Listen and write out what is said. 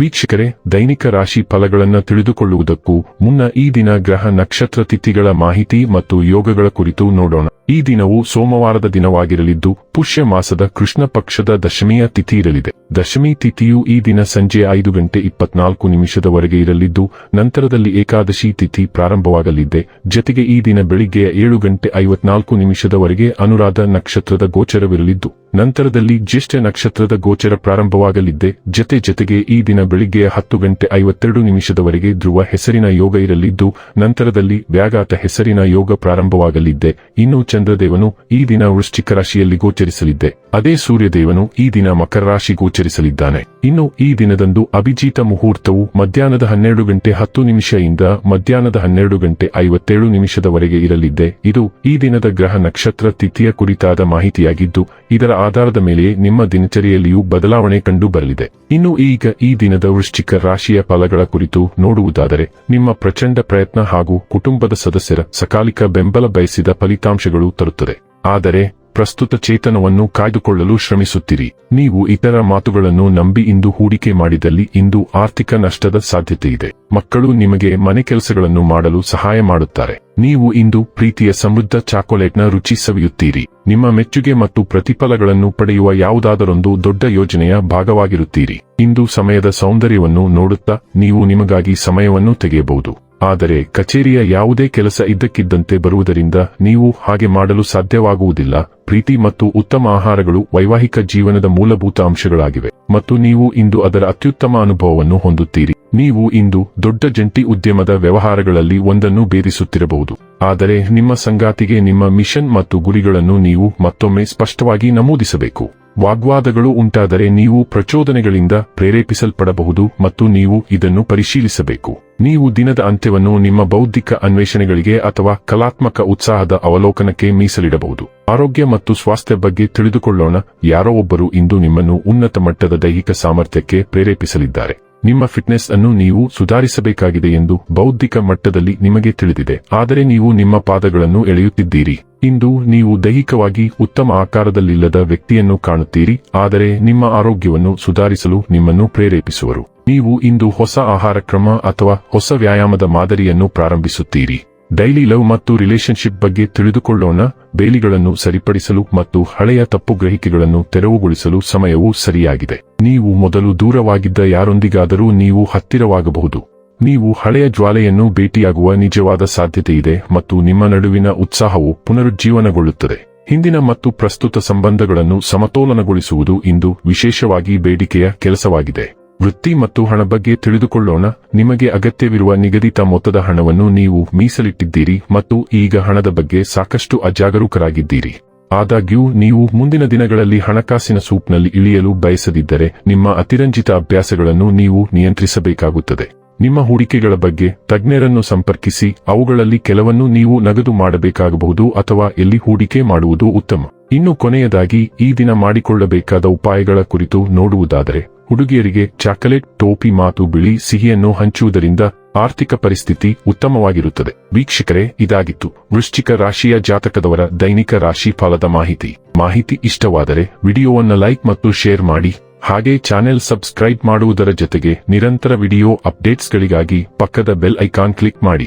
ವೀಕ್ಷಕರೇ, ದೈನಿಕ ರಾಶಿ ಫಲಗಳನ್ನು ತಿಳಿದುಕೊಳ್ಳುವುದಕ್ಕೂ ಮುನ್ನ ಈ ದಿನ ಗ್ರಹ ನಕ್ಷತ್ರ ತಿಥಿಗಳ ಮಾಹಿತಿ ಮತ್ತು ಯೋಗಗಳ ಕುರಿತು ನೋಡೋಣ. ಈ ದಿನವು ಸೋಮವಾರದ ದಿನವಾಗಿರಲಿದ್ದು, ಪುಷ್ಯ ಮಾಸದ ಕೃಷ್ಣ ಪಕ್ಷದ ದಶಮಿಯ ತಿಥಿ ಇರಲಿದೆ. ದಶಮಿ ತಿಥಿಯು ಈ ದಿನ ಸಂಜೆ ಐದು ಗಂಟೆ ಇಪ್ಪತ್ನಾಲ್ಕು ನಿಮಿಷದವರೆಗೆ ಇರಲಿದ್ದು, ನಂತರದಲ್ಲಿ ಏಕಾದಶಿ ತಿಥಿ ಪ್ರಾರಂಭವಾಗಲಿದೆ. ಜತೆಗೆ ಈ ದಿನ ಬೆಳಿಗ್ಗೆಯ ಏಳು ಗಂಟೆ ಐವತ್ನಾಲ್ಕು ನಿಮಿಷದವರೆಗೆ ಅನುರಾಧ ನಕ್ಷತ್ರದ ಗೋಚರವಿರಲಿದ್ದು ನಂತರದಲ್ಲಿ ಜ್ಯೇಷ್ಠ ನಕ್ಷತ್ರದ ಗೋಚರ ಪ್ರಾರಂಭವಾಗಲಿದ್ದೆ. ಜತೆ ಜತೆಗೆ ಈ ದಿನ ಬೆಳಿಗ್ಗೆ ಹತ್ತು ಗಂಟೆ ಐವತ್ತೆರಡು ನಿಮಿಷದವರೆಗೆ ಧ್ರುವ ಹೆಸರಿನ ಯೋಗ ಇರಲಿದ್ದು, ನಂತರದಲ್ಲಿ ವ್ಯಾಘಾತ ಹೆಸರಿನ ಯೋಗ ಪ್ರಾರಂಭವಾಗಲಿದ್ದೆ. ಇನ್ನು ಚಂದ್ರದೇವನು ಈ ದಿನ ವೃಶ್ಚಿಕ ರಾಶಿಯಲ್ಲಿ ಗೋಚರಿಸಲಿದ್ದೆ. ಅದೇ ಸೂರ್ಯದೇವನು ಈ ದಿನ ಮಕರ ರಾಶಿ ಗೋಚರಿಸಲಿದ್ದಾನೆ. ಇನ್ನು ಈ ದಿನದಂದು ಅಭಿಜಿತ ಮುಹೂರ್ತವು ಮಧ್ಯಾಹ್ನದ ಹನ್ನೆರಡು ಗಂಟೆ ಹತ್ತು ನಿಮಿಷದಿಂದ ಮಧ್ಯಾಹ್ನದ ಹನ್ನೆರಡು ಗಂಟೆ ಐವತ್ತೇಳು ನಿಮಿಷದವರೆಗೆ ಇರಲಿದ್ದೆ. ಇದು ಈ ದಿನದ ಗ್ರಹ ನಕ್ಷತ್ರ ತಿಥಿಯ ಕುರಿತಾದ ಮಾಹಿತಿಯಾಗಿದ್ದು, ಇದರ ಆಧಾರದ ಮೇಲೆ ನಿಮ್ಮ ದಿನಚರಿಯಲ್ಲಿಯೂ ಬದಲಾವಣೆ ಕಂಡು ಬರಲಿದೆ. ಇನ್ನು ಈಗ ಈ ದಿನದ ವೃಶ್ಚಿಕ ರಾಶಿಯ ಫಲಗಳ ಕುರಿತು ನೋಡುವುದಾದರೆ, ನಿಮ್ಮ ಪ್ರಚಂಡ ಪ್ರಯತ್ನ ಹಾಗೂ ಕುಟುಂಬದ ಸದಸ್ಯರ ಸಕಾಲಿಕ ಬೆಂಬಲ ಬಯಸಿದ ಫಲಿತಾಂಶಗಳು ತರುತ್ತದೆ. ಆದರೆ, ಪ್ರಸ್ತುತ ಚೇತನವನ್ನು ಕಾಯ್ದುಕೊಳ್ಳಲು ಶ್ರಮಿಸುತ್ತೀರಿ. ನೀವು ಇತರ ಮಾತುಗಳನ್ನು ನಂಬಿ ಇಂದು ಹೂಡಿಕೆ ಮಾಡಿದಲ್ಲಿ ಇಂದು ಆರ್ಥಿಕ ನಷ್ಟದ ಸಾಧ್ಯತೆ ಇದೆ ಮಕ್ಕಳು ನಿಮಗೆ ಮನೆ ಕೆಲಸಗಳನ್ನು ಮಾಡಲು ಸಹಾಯ ಮಾಡುತ್ತಾರೆ. ನೀವು ಇಂದು ಪ್ರೀತಿಯ ಸಮೃದ್ಧ ಚಾಕೊಲೇಟ್ನ ರುಚಿ ಸವಿಯುತ್ತೀರಿ. ನಿಮ್ಮ ಮೆಚ್ಚುಗೆ ಮತ್ತು ಪ್ರತಿಫಲಗಳನ್ನು ಪಡೆಯುವ ಯಾವುದಾದರೊಂದು ದೊಡ್ಡ ಯೋಜನೆಯ ಭಾಗವಾಗಿರುತ್ತೀರಿ. ಇಂದು ಸಮಯದ ಸೌಂದರ್ಯವನ್ನು ನೋಡುತ್ತಾ ನೀವು ನಿಮಗಾಗಿ ಸಮಯವನ್ನು ತೆಗೆಯಬಹುದು. ಆದರೆ ಕಚೇರಿಯ ಯಾವುದೇ ಕೆಲಸ ಇದ್ದಕ್ಕಿದ್ದಂತೆ ಬರುವುದರಿಂದ ನೀವು ಹಾಗೆ ಮಾಡಲು ಸಾಧ್ಯವಾಗುವುದಿಲ್ಲ. ಪ್ರೀತಿ ಮತ್ತು ಉತ್ತಮ ಆಹಾರಗಳು ವೈವಾಹಿಕ ಜೀವನದ ಮೂಲಭೂತ ಅಂಶಗಳಾಗಿವೆ. ಮತ್ತು ನೀವು ಇಂದು ಅದರ ಅತ್ಯುತ್ತಮ ಅನುಭವವನ್ನು ಹೊಂದುತ್ತೀರಿ. ನೀವು ಇಂದು ದೊಡ್ಡ ಜಂಟಿ ಉದ್ಯಮದ ವ್ಯವಹಾರಗಳಲ್ಲಿ ಒಂದನ್ನು ಭೇದಿಸುತ್ತಿರಬಹುದು. ಆದರೆ ನಿಮ್ಮ ಸಂಗಾತಿಗೆ ನಿಮ್ಮ ಮಿಷನ್ ಮತ್ತು ಗುರಿಗಳನ್ನು ನೀವು ಮತ್ತೊಮ್ಮೆ ಸ್ಪಷ್ಟವಾಗಿ ನಮೂದಿಸಬೇಕು. ವಾಗ್ವಾದಗಳು ಉಂಟಾದರೆ ನೀವು ಪ್ರಚೋದನೆಗಳಿಂದ ಪ್ರೇರೇಪಿಸಲ್ಪಡಬಹುದು ಮತ್ತು ನೀವು ಇದನ್ನು ಪರಿಶೀಲಿಸಬೇಕು. ನೀವು ದಿನದ ಅಂತ್ಯವನ್ನು ನಿಮ್ಮ ಬೌದ್ಧಿಕ ಅನ್ವೇಷಣೆಗಳಿಗೆ ಅಥವಾ ಕಲಾತ್ಮಕ ಉತ್ಸಾಹದ ಅವಲೋಕನಕ್ಕೆ ಮೀಸಲಿಡಬಹುದು. ಆರೋಗ್ಯ ಮತ್ತು ಸ್ವಾಸ್ಥ್ಯ ಬಗ್ಗೆ ತಿಳಿದುಕೊಳ್ಳೋಣ, ಯಾರೋ ಒಬ್ಬರು ಇಂದು ನಿಮ್ಮನ್ನು ಉನ್ನತ ಮಟ್ಟದ ದೈಹಿಕ ಸಾಮರ್ಥ್ಯಕ್ಕೆ ಪ್ರೇರೇಪಿಸಲಿದ್ದಾರೆ. ನಿಮ್ಮ ಫಿಟ್ನೆಸ್ ಅನ್ನು ನೀವು ಸುಧಾರಿಸಬೇಕಾಗಿದೆ ಎಂದು ಬೌದ್ಧಿಕ ಮಟ್ಟದಲ್ಲಿ ನಿಮಗೆ ತಿಳಿದಿದೆ. ಆದರೆ ನೀವು ನಿಮ್ಮ ಪಾದಗಳನ್ನು ಎಳೆಯುತ್ತಿದ್ದೀರಿ. ಇಂದು ನೀವು ದೈಹಿಕವಾಗಿ ಉತ್ತಮ ಆಕಾರದಲ್ಲಿಲ್ಲದ ವ್ಯಕ್ತಿಯನ್ನು ಕಾಣುತ್ತೀರಿ. ಆದರೆ ನಿಮ್ಮ ಆರೋಗ್ಯವನ್ನು ಸುಧಾರಿಸಲು ನಿಮ್ಮನ್ನು ಪ್ರೇರೇಪಿಸುವರು. ನೀವು ಇಂದು ಹೊಸ ಆಹಾರ ಕ್ರಮ ಅಥವಾ ಹೊಸ ವ್ಯಾಯಾಮದ ಮಾದರಿಯನ್ನು ಪ್ರಾರಂಭಿಸುತ್ತೀರಿ. ಡೈಲಿ ಲವ್ ಮತ್ತು ರಿಲೇಶನ್ಶಿಪ್ ಬಗ್ಗೆ ತಿಳಿದುಕೊಳ್ಳೋಣ, ಬೇಲಿಗಳನ್ನು ಸರಿಪಡಿಸಲು ಮತ್ತು ಹಳೆಯ ತಪ್ಪು ಗ್ರಹಿಕೆಗಳನ್ನು ತೆರವುಗೊಳಿಸಲು ಸಮಯವು ಸರಿಯಾಗಿದೆ. ನೀವು ಮೊದಲು ದೂರವಾಗಿದ್ದ ಯಾರೊಂದಿಗಾದರೂ ನೀವು ಹತ್ತಿರವಾಗಬಹುದು. ನೀವು ಹಳೆಯ ಜ್ವಾಲೆಯನ್ನು ಭೇಟಿಯಾಗುವ ನಿಜವಾದ ಸಾಧ್ಯತೆಯಿದೆ ಮತ್ತು ನಿಮ್ಮ ನಡುವಿನ ಉತ್ಸಾಹವು ಪುನರುಜ್ಜೀವನಗೊಳ್ಳುತ್ತದೆ. ಹಿಂದಿನ ಮತ್ತು ಪ್ರಸ್ತುತ ಸಂಬಂಧಗಳನ್ನು ಸಮತೋಲನಗೊಳಿಸುವುದು ಇಂದು ವಿಶೇಷವಾಗಿ ಬೇಡಿಕೆಯ ಕೆಲಸವಾಗಿದೆ. ವೃತ್ತಿ ಮತ್ತು ಹಣ ಬಗ್ಗೆ ತಿಳಿದುಕೊಳ್ಳೋಣ. ನಿಮಗೆ ಅಗತ್ಯವಿರುವ ನಿಗದಿತ ಮೊತ್ತದ ಹಣವನ್ನು ನೀವು ಮೀಸಲಿಟ್ಟಿದ್ದೀರಿ ಮತ್ತು ಈಗ ಹಣದ ಬಗ್ಗೆ ಸಾಕಷ್ಟು ಅಜಾಗರೂಕರಾಗಿದ್ದೀರಿ. ಆದಾಗ್ಯೂ, ನೀವು ಮುಂದಿನ ದಿನಗಳಲ್ಲಿ ಹಣಕಾಸಿನ ಸೂಪ್ನಲ್ಲಿ ಇಳಿಯಲು ಬಯಸದಿದ್ದರೆ ನಿಮ್ಮ ಅತಿರಂಜಿತ ಅಭ್ಯಾಸಗಳನ್ನು ನೀವು ನಿಯಂತ್ರಿಸಬೇಕಾಗುತ್ತದೆ. ನಿಮ್ಮ ಹೂಡಿಕೆಗಳ ಬಗ್ಗೆ ತಜ್ಞರನ್ನು ಸಂಪರ್ಕಿಸಿ, ಅವುಗಳಲ್ಲಿ ಕೆಲವನ್ನು ನೀವು ನಗದು ಮಾಡಬೇಕಾಗಬಹುದು ಅಥವಾ ಎಲ್ಲಿ ಹೂಡಿಕೆ ಮಾಡುವುದು ಉತ್ತಮ. ಇನ್ನು ಕೊನೆಯದಾಗಿ, ಈ ದಿನ ಮಾಡಿಕೊಳ್ಳಬೇಕಾದ ಉಪಾಯಗಳ ಕುರಿತು ನೋಡುವುದಾದರೆ ಹುಡುಗಿಯರಿಗೆ ಚಾಕಲೇಟ್, ಟೋಪಿ ಮಾತು ಬಿಳಿ ಸಿಹಿಯನ್ನು ಹಂಚುವುದರಿಂದ ಆರ್ಥಿಕ ಪರಿಸ್ಥಿತಿ ಉತ್ತಮವಾಗಿರುತ್ತದೆ. ವೀಕ್ಷಕರೇ, ಇದಾಗಿತ್ತು. ವೃಶ್ಚಿಕ ರಾಶಿಯ ಜಾತಕದವರ ದೈನಿಕ ರಾಶಿ ಫಲದ ಮಾಹಿತಿ. ಮಾಹಿತಿ ಇಷ್ಟವಾದರೆ ವಿಡಿಯೋವನ್ನು ಲೈಕ್ ಮತ್ತು ಶೇರ್ ಮಾಡಿ. ಹಾಗೆ ಚಾನೆಲ್ ಸಬ್ಸ್ಕ್ರೈಬ್ ಮಾಡುವುದರ ಜೊತೆಗೆ ನಿರಂತರ ವಿಡಿಯೋ ಅಪ್ಡೇಟ್ಸ್ಗಳಿಗಾಗಿ ಪಕ್ಕದ ಬೆಲ್ ಐಕಾನ್ ಕ್ಲಿಕ್ ಮಾಡಿ.